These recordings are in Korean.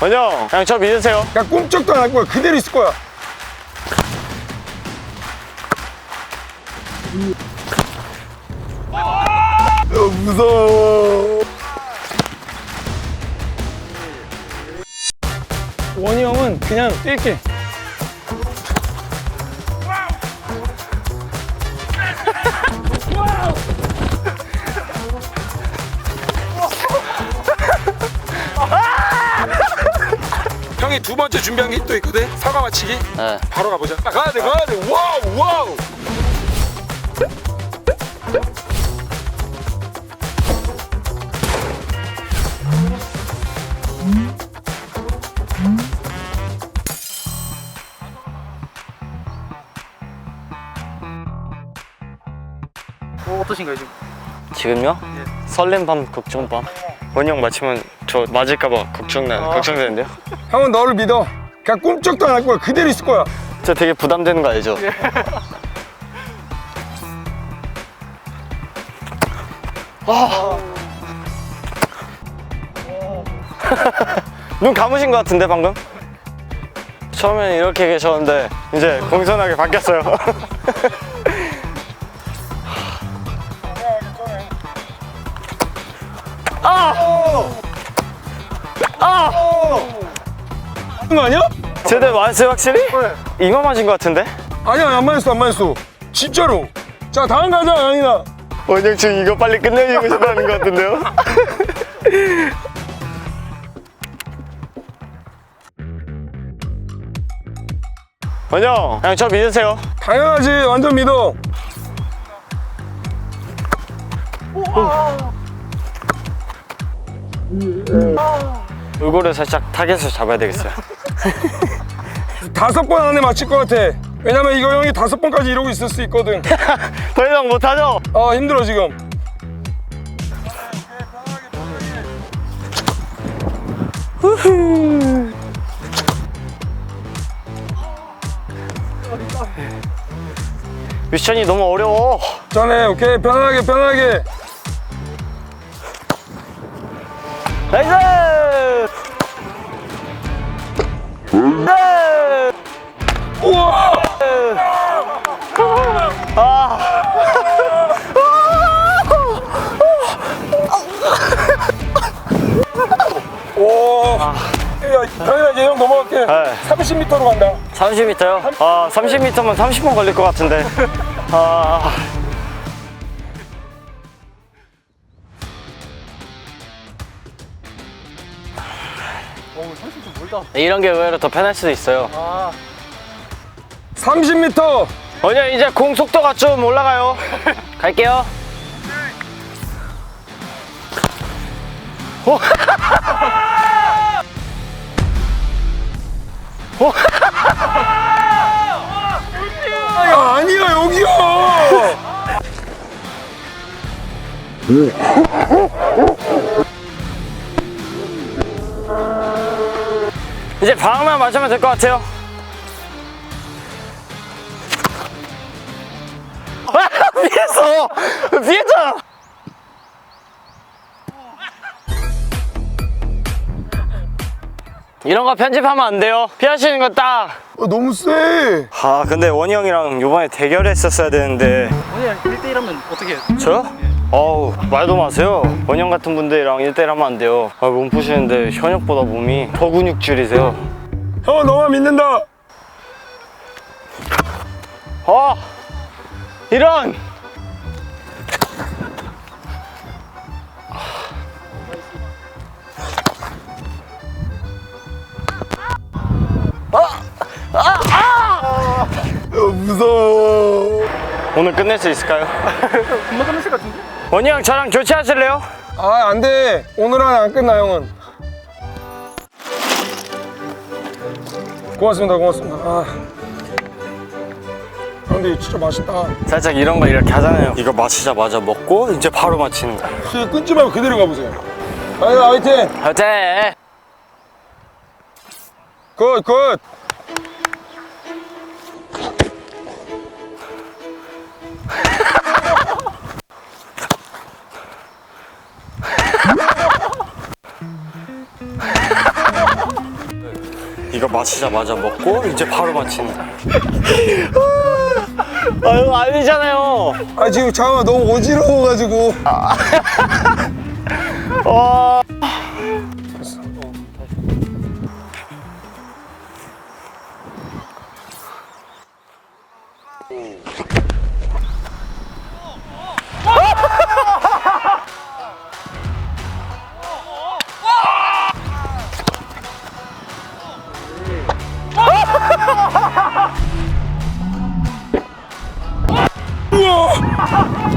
원영, 그냥 저 믿으세요. 야 꿈쩍도 안 할 거야. 그대로 있을 거야. 어, 무서워. 원희 형은 그냥 뛸게 형이 두 번째 준비한 게 또 있거든 사과 맞히기 네. 바로 가보자 아, 가야 돼 가야 돼 와우 와우 어, 어떠신가요 지금? 지금요? 설렘 밤, 걱정 밤. 원영 맞히면 저 맞을까봐 걱정나, 걱정되는데요? 형은 너를 믿어 그냥 꿈쩍도 안 할 거야 그대로 있을 거야 저 되게 부담되는 거 알죠? 아. 눈 감으신 것 같은데 방금? 처음엔 이렇게 계셨는데 이제 공손하게 바뀌었어요. 그런 거 아니야? 제대로 맞았어요 확실히? 이마 맞은 것 같은데? 아니야 안 맞았어 안 맞았어 진짜로 자 다음 가자 양이나 원영 지금 이거 빨리 끝내주고 싶어하는 것 같은데요? 원영 그냥 저 믿으세요. 당연하지 완전 믿어 요거를 살짝 타겟을 잡아야 되겠어요. 다섯 번 안에 맞힐 것 같아 왜냐면 이거 형이 다섯 번까지 이러고 있을 수 있거든 더 이상 못하죠? 아 힘들어 지금 미션이 너무 어려워. 전에 오케이 편하게 편하게 나이스! 우와 오 야, 당연하게 형 넘어갈게 네. 30m로 간다 30m요? 아, 30m면 30분 걸릴 것 같은데. 아. 이런 게 의외로 더 편할 수도 있어요. 30m 원영 이제 공 속도가 좀 올라가요. 갈게요. 야, 아니야 여기야 이제 방만 맞으면 될 것 같아요. 아, 피했어! 피했잖아! 이런 거 편집하면 안 돼요. 피하시는 거 딱. 어, 너무 세 아, 근데 원희 형이랑 요번에 대결했었어야 되는데. 오늘 1대1 하면 어떻게 해요? 저요? 어우, 말도 마세요. 원희 형 같은 분들이랑 1대1 하면 안 돼요. 아, 몸 푸시는데 현역보다 몸이 더 근육질이세요. 형은 너만 믿는다 어! 이런! 어, 무서워 오늘 끝낼 수 있을까요? 금방 끝났을 것 같은데? 원희 형 저랑 교체하실래요? 아 안 돼 오늘 안에 안 끝나 형은 고맙습니다 고맙습니다 아 아, 근데 이거 진짜 맛있다 살짝 이런 거 이렇게 하잖아요. 이거 마시자마자 먹고 이제 바로 마치는 거야. 술 끊지 말고 그대로 가보세요 아니 화이팅 어때? 굿굿 이거 마시자마자 먹고 이제 바로 마치는 아 이거 아니잖아요. 아 지금 잠깐만 너무 어지러워가지고. 와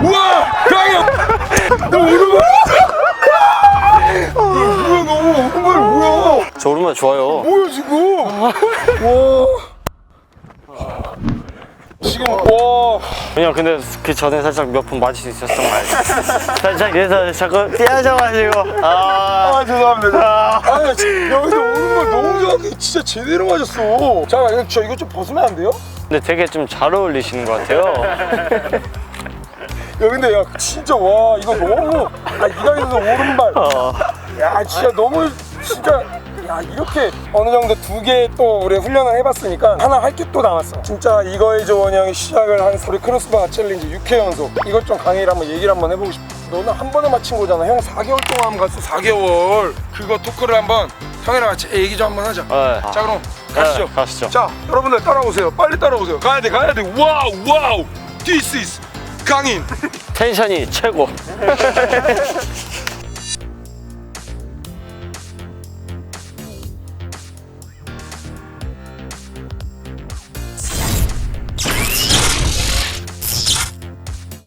우와 강이야. 너 오른발 뭐야? 너무 오른발 뭐야? 저 오랜만에 좋아요. 뭐야 지금? 와. 지금 와. 그냥 근데 그 전에 살짝 몇 번 맞을 수 있었던 거 알죠? 살짝 그래서 자꾸 삐아져가지고. 아. 아 죄송합니다. 아 지- 여기서 오른발 너무 좋아하게 진짜 제대로 맞았어. 잠깐 이거 저 이거 좀 벗으면 안 돼요? 근데 되게 좀 잘 어울리시는 것 같아요. 야 근데 야 진짜 와 이거 너무 아 이강인에서 오른발. 어. 야 진짜 너무 진짜 야 이렇게 어느 정도 두 개 또 우리 훈련을 해봤으니까 하나 할 게 또 남았어. 진짜 이거의 조원 형이 시작을 한 우리 크로스바 챌린지 6회 연속. 이것 좀 강의를 한번 얘기를 한번 해보고 싶어. 너는 한 번에 맞힌 거잖아. 형 4개월 동안 갔어. 4개월. 그거 토크를 한번 형이랑 같이 얘기 좀 한번 하자. 네. 자 그럼 가시죠. 네, 가시죠. 자 여러분들 따라오세요. 빨리 따라오세요. 가야 돼 가야 돼. 와우 와우. This is 강인. 텐션이 최고